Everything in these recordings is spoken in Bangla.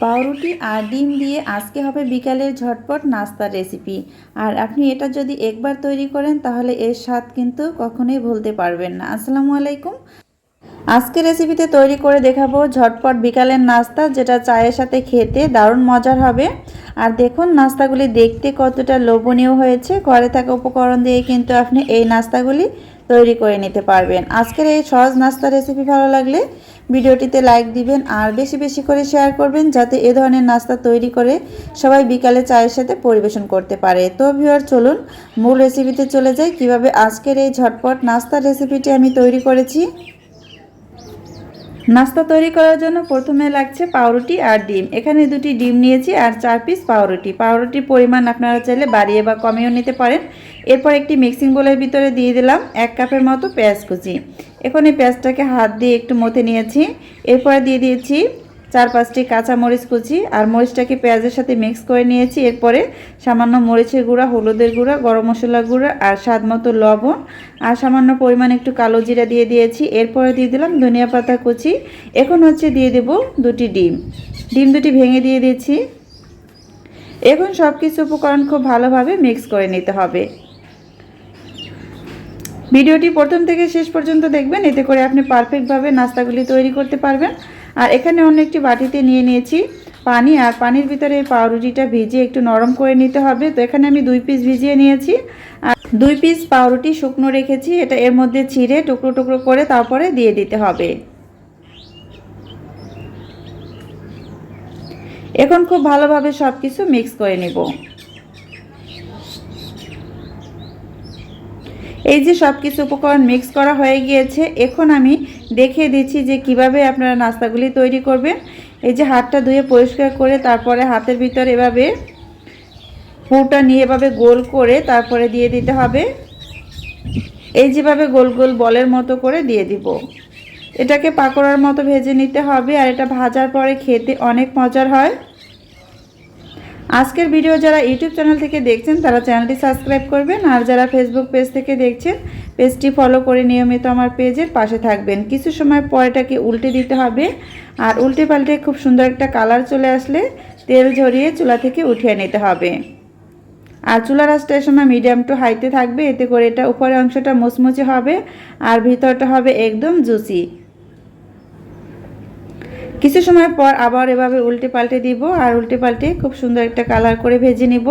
পাউরুটি আর ডিম দিয়ে আজকে হবে বিকালের ঝটপট নাস্তার রেসিপি। আর আপনি এটা যদি একবার তৈরি করেন, তাহলে এর স্বাদ কিন্তু কখনোই ভুলতে পারবেন না। আসসালামু আলাইকুম। আজকে রেসিপিতে তৈরি করে দেখাবো ঝটপট বিকালের নাস্তা, যেটা চায়ের সাথে খেতে দারুণ মজার হবে। আর দেখুন, নাস্তাগুলি দেখতে কতটা লোভনীয় হয়েছে। ঘরে থাকা উপকরণ দিয়ে কিন্তু আপনি এই নাস্তাগুলি তৈরি করে নিতে পারবেন। আজকের এই সহজ নাস্তা রেসিপি ভালো লাগলে ভিডিওটিতে লাইক দিবেন আর বেশি বেশি করে শেয়ার করবেন যাতে এ ধরনের নাস্তা তৈরি করে সবাই বিকালে চায়ের সাথে পরিবেশন করতে পারে। তো ভিউয়ার, চলুন মূল রেসিপিতে চলে যাই। কীভাবে আজকের এই ঝটপট নাস্তার রেসিপিটি আমি তৈরি করেছি। নাস্তা তৈরি করার জন্য প্রথমে লাগছে পাউরুটি আর ডিম। এখানে দুটি ডিম নিয়েছি আর চার পিস পাউরুটি। পাউরুটির পরিমাণ আপনারা চাইলে বাড়িয়ে বা কমিয়েও নিতে পারেন। এরপর একটি মিক্সিং বোলের ভিতরে দিয়ে দিলাম এক কাপের মতো পেঁয়াজ কুচি। এখন এই পেঁয়াজটাকে হাত দিয়ে একটু মথে নিয়েছি। এরপর দিয়ে দিয়েছি চার পাঁচটি কাঁচা মরিচ কুচি আর মরিচটাকে পেঁয়াজের সাথে মিক্স করে নিয়েছি। এরপরে সামান্য মরিচের গুঁড়া, হলুদের গুঁড়া, গরম মশলা গুঁড়া আর স্বাদ মতো লবণ আর সামান্য পরিমাণ একটু কালো জিরা দিয়ে দিয়েছি। এরপরে দিয়ে দিলাম ধনিয়া পাতা কুচি। এখন হচ্ছে দিয়ে দেব দুটি ডিম। ডিম দুটি ভেঙে দিয়ে দিয়েছি। এখন সব কিছু উপকরণ খুব ভালোভাবে মিক্স করে নিতে হবে। ভিডিওটি প্রথম থেকে শেষ পর্যন্ত দেখবেন। এতে করে আপনি পারফেক্টভাবে নাস্তাগুলি তৈরি করতে পারবেন। আর এখানে অন্য একটি বাটিতে নিয়ে নিয়েছি পানি, আর পানির ভিতরে পাউরুটিটা ভিজিয়ে একটু নরম করে নিতে হবে। তো এখানে আমি দুই পিস ভিজিয়ে নিয়েছি। আর দুই পিস পাউরুটি শুকনো রেখেছি, এটা এর মধ্যে ছিঁড়ে টুকরো টুকরো করে তারপরে দিয়ে দিতে হবে। এখন খুব ভালোভাবে সব কিছু মিক্স করে নেব। এই যে সব কিছু উপকরণ মিক্স করা হয়ে গিয়েছে, এখন আমি দেখিয়ে দিচ্ছি যে কীভাবে আপনারা নাস্তাগুলি তৈরি করবেন। এই যে হাতটা ধুয়ে পরিষ্কার করে তারপরে হাতের ভিতর এভাবে পুরটা নিয়ে এভাবে গোল করে তারপরে দিয়ে দিতে হবে। এই যেভাবে গোল গোল বলের মতো করে দিয়ে দিব। এটাকে পাকোড়ার মতো ভেজে নিতে হবে আর এটা ভাজার পরে খেতে অনেক মজার হয়। আজকের ভিডিও যারা ইউটিউব চ্যানেল থেকে দেখছেন, তারা চ্যানেলটি সাবস্ক্রাইব করবেন। আর যারা ফেসবুক পেজ থেকে দেখছেন পেজটি ফলো করে নিয়মিত আমার পেজের পাশে থাকবেন। কিছু সময় পর এটাকে উল্টে দিতে হবে। আর উল্টে পাল্টে খুব সুন্দর একটা কালার চলে আসলে তেল ঝরিয়ে চুলা থেকে উঠিয়ে নিতে হবে। আর চুলার আঁচটা সময় মিডিয়াম টু হাইতে থাকবে। এতে করে এটা উপরের অংশটা মুচমুচে হবে। আর ভিতরটা হবে একদম জুসি কিছু সময় পর আবার এভাবে উল্টে পাল্টে দিব আর উল্টে পাল্টে খুব সুন্দর একটা কালার করে ভেজে নিব।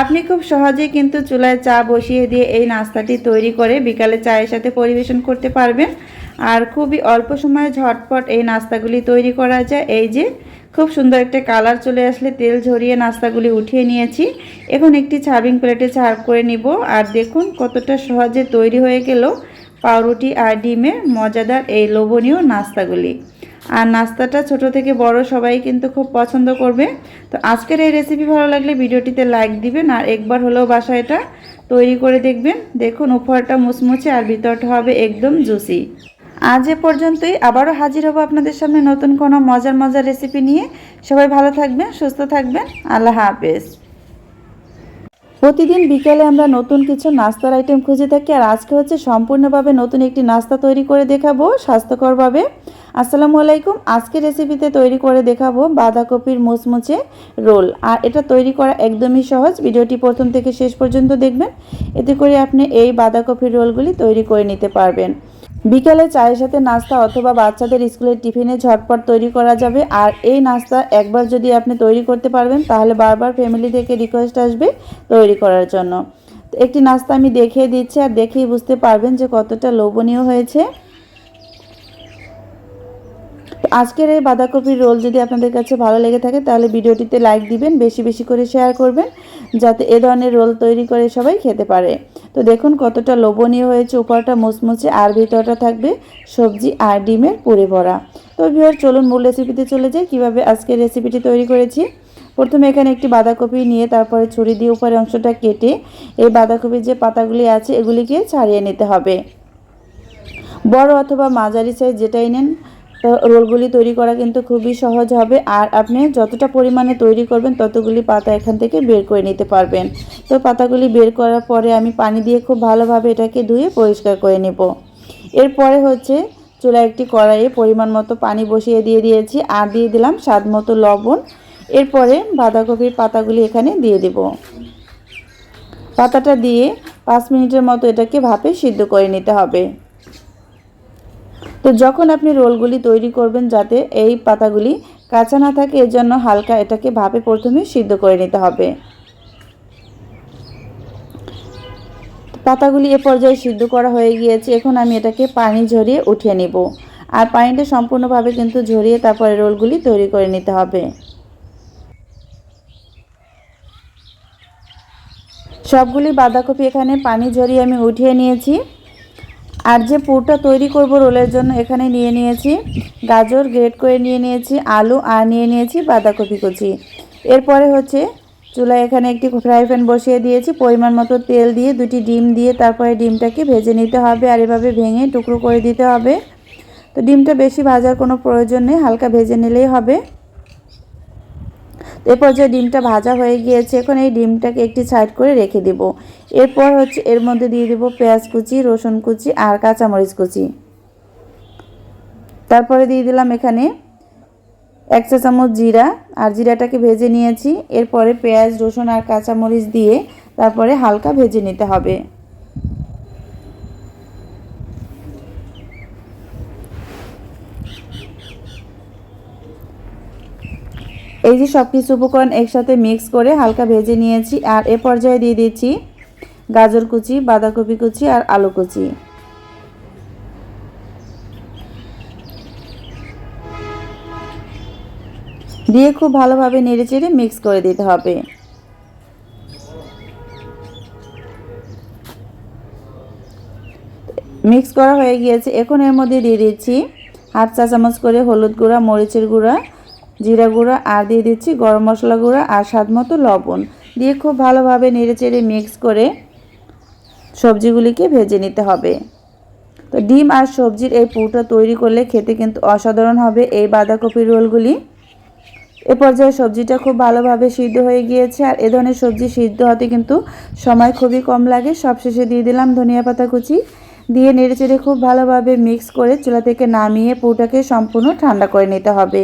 আপনি খুব সহজেই কিন্তু চুলায় চা বসিয়ে দিয়ে এই নাস্তাটি তৈরি করে বিকালে চায়ের সাথে পরিবেশন করতে পারবেন। আর খুবই অল্প সময়ে ঝটপট এই নাস্তাগুলি তৈরি করা যায়। এই যে খুব সুন্দর একটা কালার চলে আসলে তেল ঝরিয়ে নাস্তাগুলি উঠিয়ে নিয়েছি। এখন একটি সার্ভিং প্লেটে সার্ভ করে নিব। আর দেখুন কতটা সহজে তৈরি হয়ে গেল। পাউরুটি আর ডিমের মজাদার এই লোভনীয় নাস্তাগুলি। আর নাস্তাটা ছোট থেকে বড় সবাই কিন্তু খুব পছন্দ করবে। তো আজকের এই রেসিপি ভালো লাগলে ভিডিওটিতে লাইক দিবেন আর একবার হলেও বাসায় এটা তৈরি করে দেখবেন। দেখুন উপহারটা মুচমুচে আর ভিতরটা হবে একদম জুসি আজ এ পর্যন্তই। আবারও হাজির হব আপনাদের সামনে নতুন কোনো মজার মজার রেসিপি নিয়ে। সবাই ভালো থাকবেন, সুস্থ থাকবেন। আল্লাহ হাফেজ। প্রতিদিন বিকেলে আমরা নতুন কিছু নাস্তার আইটেম খুঁজে থাকি, আর আজকে হচ্ছে সম্পূর্ণভাবে নতুন একটি নাস্তা তৈরি করে দেখাবো স্বাস্থ্যকরভাবে। আসসালামু আলাইকুম আজকে রেসিপিতে তৈরি করে দেখাবো বাঁধাকপির মুচমুচে রোল। আর এটা তৈরি করা একদমই সহজ, ভিডিওটি প্রথম থেকে শেষ পর্যন্ত দেখবেন। এতে করে আপনি এই বাঁধাকপির রোলগুলি তৈরি করে নিতে পারবেন। বিকেলে চায়ের সাথে নাস্তা অথবা বাচ্চাদের স্কুলের টিফিনে ঝটপট তৈরি করা যাবে। আর এই নাস্তা একবার যদি আপনি তৈরি করতে পারবেন, তাহলে বারবার ফ্যামিলি থেকে রিকোয়েস্ট আসবে তৈরি করার জন্য। একটি নাস্তা আমি দেখিয়ে দিচ্ছি, আর দেখেই বুঝতে পারবেন যে কতটা লোভনীয় হয়েছে। আজকের এই বাঁধাকপির রোল যদি আপনাদের কাছে ভালো লেগে থাকে, তাহলে ভিডিওটিতে লাইক দিবেন, বেশি বেশি করে শেয়ার করবেন, যাতে এ ধরনের রোল তৈরি করে সবাই খেতে পারে। তো দেখুন কতটা লোভনীয় হয়েছে, উপরটা মুচমুচে আর ভিতরটা থাকবে সবজি আর ডিমের পুরে ভরা। তো ভিওর চলুন মূল রেসিপিতে চলে যাই। কীভাবে আজকের রেসিপিটি তৈরি করেছি? প্রথমে এখানে একটি বাঁধাকপি নিয়ে তারপরে ছুরি দিয়ে উপরের অংশটা কেটে এই বাঁধাকপির যে পাতাগুলি আছে এগুলিকে ছাড়িয়ে নিতে হবে। বড় অথবা মাঝারি সাইজ যেটাই নেন রোলগুলি তৈরি করা কিন্তু খুবই সহজ হবে। আর আপনি যতটা পরিমাণে তৈরি করবেন, ততগুলি পাতা এখান থেকে বের করে নিতে পারবেন। তো পাতাগুলি বের করার পরে আমি পানি দিয়ে খুব ভালোভাবে এটাকে ধুয়ে পরিষ্কার করে নেব। এরপরে হচ্ছে চুলায় একটি কড়াইয়ে পরিমাণ মতো পানি বসিয়ে দিয়ে দিয়েছি। আর দিয়ে দিলাম স্বাদ মতো লবণ। এরপরে বাঁধাকপির পাতাগুলি এখানে দিয়ে দেব। পাতাটা দিয়ে পাঁচ মিনিটের মতো এটাকে ভাপে সিদ্ধ করে নিতে হবে। তো যখন আপনি রোলগুলি তৈরি করবেন যাতে এই পাতাগুলি কাঁচা না থাকে, এর জন্য হালকা এটাকে ভাপে প্রথমে সিদ্ধ করে নিতে হবে। পাতাগুলি এ পর্যায়ে সিদ্ধ করা হয়ে গিয়েছে। এখন আমি এটাকে পানি ঝরিয়ে উঠিয়ে নিব। আর পানিটা সম্পূর্ণভাবে কিন্তু ঝরিয়ে তারপরে রোলগুলি তৈরি করে নিতে হবে। সবগুলি বাঁধাকপি এখানে পানি ঝরিয়ে আমি উঠিয়ে নিয়েছি। আর যে পুরটা তৈরি করব রোলের জন্য এখানে নিয়ে নিয়েছি। গাজর গ্রেট করে নিয়ে নিয়েছি, আলু, আর নিয়ে নিয়েছি বাঁধাকপি কুচি। এরপরে হচ্ছে চুলায় এখানে একটি ফ্রাই প্যান বসিয়ে দিয়েছি। পরিমাণ মতো তেল দিয়ে দুটি ডিম দিয়ে তারপরে ডিমটাকে ভেজে নিতে হবে আর এভাবে ভেঙে টুকরো করে দিতে হবে। তো ডিমটা বেশি ভাজার কোনো প্রয়োজন নেই, হালকা ভেজে নিলেই হবে। এরপর যে ডিমটা ভাজা হয়ে গিয়েছে, এখন এই ডিমটাকে একটি সাইড করে রেখে দেব। এরপর হচ্ছে এর মধ্যে দিয়ে দেব পেঁয়াজ কুচি, রসুন কুচি আর কাঁচামরিচ কুচি। তারপরে দিয়ে দিলাম এখানে এক চা চামচ জিরা আর জিরাটাকে ভেজে নিয়েছি। এরপরে পেঁয়াজ, রসুন আর কাঁচামরিচ দিয়ে তারপরে হালকা ভেজে নিতে হবে। এই যে সব কিছু উপকরণ একসাথে মিক্স করে হালকা ভেজে নিয়েছি, আর এ পর্যায়ে দিয়ে দিচ্ছি গাজর কুচি, বাঁধাকপি কুচি আর আলু কুচি। দিয়ে খুব ভালোভাবে নেড়েচেড়ে মিক্স করে দিতে হবে। মিক্স করা হয়ে গিয়েছে, এখন এর মধ্যে দিয়ে দিচ্ছি হাফ চা চামচ করে হলুদ গুঁড়া, মরিচের গুঁড়া জিরা গুঁড়া, আর দিয়ে দিচ্ছি গরম মশলা গুঁড়া আর স্বাদ মতো লবণ। দিয়ে খুব ভালোভাবে নেড়েচেড়ে মিক্স করে সবজিগুলিকে ভেজে নিতে হবে। তো ডিম আর সবজির এই পুরটা তৈরি করলে খেতে কিন্তু অসাধারণ হবে এই বাঁধাকপির রোলগুলি। এ পর্যায়ে সবজিটা খুব ভালোভাবে সিদ্ধ হয়ে গিয়েছে আর এ ধরনের সবজি সিদ্ধ হতে কিন্তু সময় খুবই কম লাগে। সবশেষে দিয়ে দিলাম ধনিয়া পাতা কুচি। দিয়ে নেড়েচেড়ে খুব ভালোভাবে মিক্স করে চুলা থেকে নামিয়ে পুরটাকে সম্পূর্ণ ঠান্ডা করে নিতে হবে।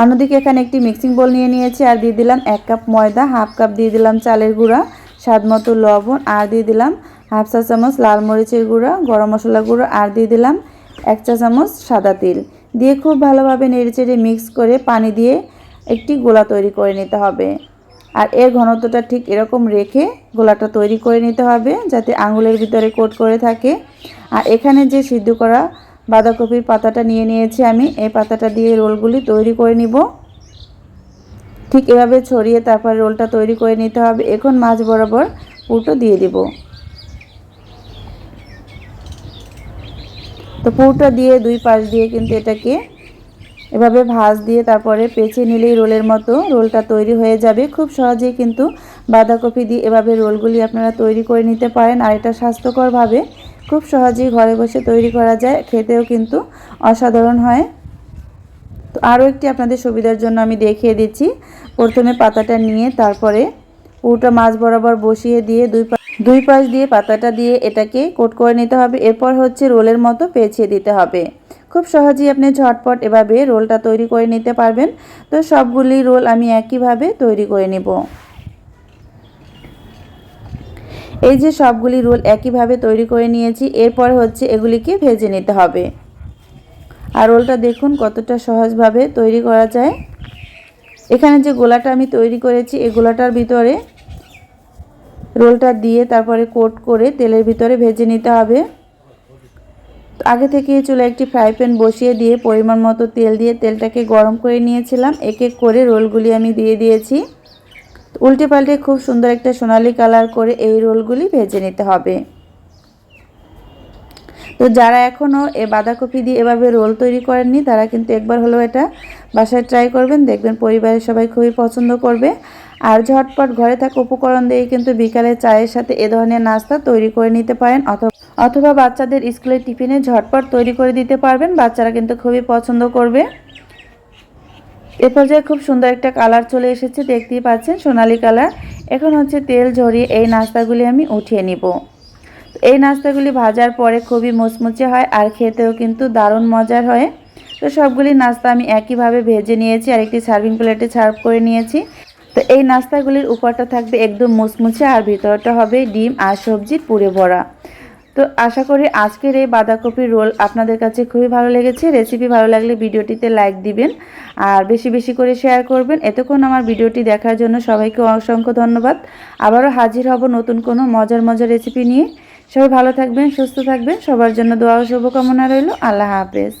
অন্যদিকে এখানে একটি মিক্সিং বোল নিয়ে নিয়েছি, আর দিয়ে দিলাম এক কাপ ময়দা হাফ কাপ দিয়ে দিলাম চালের গুঁড়া, স্বাদ মতো লবণ, আর দিয়ে দিলাম হাফ চা চামচ লাল মরিচের গুঁড়া, গরম মশলা গুঁড়ো, আর দিয়ে দিলাম এক চা চামচ সাদা তিল। দিয়ে খুব ভালোভাবে নেড়েচেড়ে মিক্স করে পানি দিয়ে একটি গোলা তৈরি করে নিতে হবে। আর এর ঘনত্বটা ঠিক এরকম রেখে গোলাটা তৈরি করে নিতে হবে, যাতে আঙুলের ভিতরে কোট করে থাকে। আর এখানে যে সিদ্ধ করা বাঁধাকপির পাতাটা নিয়ে নিয়েছি আমি। এই পাতাটা দিয়ে রোলগুলি তৈরি করে নিব। ঠিক এভাবে ছড়িয়ে তারপর রোলটা তৈরি করে নিতে হবে। এখন মাছ বরাবর পুরটো দিয়ে দিব। তো পুরটা দিয়ে দুই পাশ দিয়ে কিন্তু এটাকে এভাবে ভাজ দিয়ে তারপরে পেঁচে নিলেই রোলের মতো রোলটা তৈরি হয়ে যাবে। খুব সহজেই কিন্তু বাঁধাকপি দিয়ে এভাবে রোলগুলি আপনারা তৈরি করে নিতে পারেন। আর এটা স্বাস্থ্যকরভাবে খুব সহজেই ঘরে বসে তৈরি করা যায়, খেতেও কিন্তু অসাধারণ হয়। তো আরও একটি আপনাদের সুবিধার জন্য আমি দেখিয়ে দিচ্ছি। প্রথমে পাতাটা নিয়ে তারপরে পুরোটা মাছ বরাবর বসিয়ে দিয়ে দুই দুই পাশ দিয়ে পাতাটা দিয়ে এটাকে কোট করে নিতে হবে। এরপর হচ্ছে রোলের মতো পেঁচিয়ে দিতে হবে। খুব সহজেই আপনি ঝটপট এভাবে রোলটা তৈরি করে নিতে পারবেন। তো সবগুলি রোল আমি একইভাবে তৈরি করে নেব। এই যে সবগুলি রোল একইভাবে তৈরি করে নিয়েছি, এরপর হচ্ছে এগুলিকে ভেজে নিতে হবে। আর রোলটা দেখুন কতটা সহজভাবে তৈরি করা যায়। এখানে যে গোলাটা আমি তৈরি করেছি, এই গোলাটার ভিতরে রোলটা দিয়ে তারপরে কোট করে তেলের ভিতরে ভেজে নিতে হবে। আগে থেকে চুলে একটি ফ্রাই প্যান বসিয়ে দিয়ে পরিমাণ মতো তেল দিয়ে তেলটাকে গরম করে নিয়েছিলাম। এক এক করে রোলগুলি আমি দিয়ে দিয়েছি। উল্টে পাল্টে খুব সুন্দর একটা সোনালি কালার করে এই রোলগুলি ভেজে নিতে হবে। তো যারা এখনও এ বাঁধাকপি দিয়ে এভাবে রোল তৈরি করেননি, তারা কিন্তু একবার হলেও এটা বাসায় ট্রাই করবেন। দেখবেন পরিবারের সবাই খুবই পছন্দ করবে। আর ঝটপট ঘরে থাকা উপকরণ দিয়ে কিন্তু বিকালে চায়ের সাথে এ ধরনের নাস্তা তৈরি করে নিতে পারেন। অথবা অথবা বাচ্চাদের স্কুলের টিফিনে ঝটপট তৈরি করে দিতে পারবেন। বাচ্চারা কিন্তু খুবই পছন্দ করবে। এ পর্যায়ে খুব সুন্দর একটা কালার চলে এসেছে, দেখতেই পাচ্ছেন, সোনালি কালার। এখন হচ্ছে তেল ঝরিয়ে এই নাস্তাগুলি আমি উঠিয়ে নিব। এই নাস্তাগুলি ভাজার পরে খুবই মুচমুচে হয় আর খেতেও কিন্তু দারুণ মজার হয়। তো সবগুলি নাস্তা আমি একইভাবে ভেজে নিয়েছি আর একটি সার্ভিং প্লেটে সার্ভ করে নিয়েছি। তো এই নাস্তাগুলির উপরটা থাকবে একদম মুচমুচে আর ভিতরটা হবে ডিম আর সবজির পুরে ভরা। তো আশা করি আজকের এই বাঁধাকপির রোল আপনাদের কাছে খুবই ভালো লেগেছে। রেসিপি ভালো লাগলে ভিডিওটিতে লাইক দিবেন আর বেশি বেশি করে শেয়ার করবেন। এতক্ষণ আমার ভিডিওটি দেখার জন্য সবাইকে অসংখ্য ধন্যবাদ। আবারও হাজির হব নতুন কোনো মজার মজার রেসিপি নিয়ে। সবাই ভালো থাকবেন, সুস্থ থাকবেন। সবার জন্য দোয়া শুভকামনা রইল। আল্লাহ হাফেজ।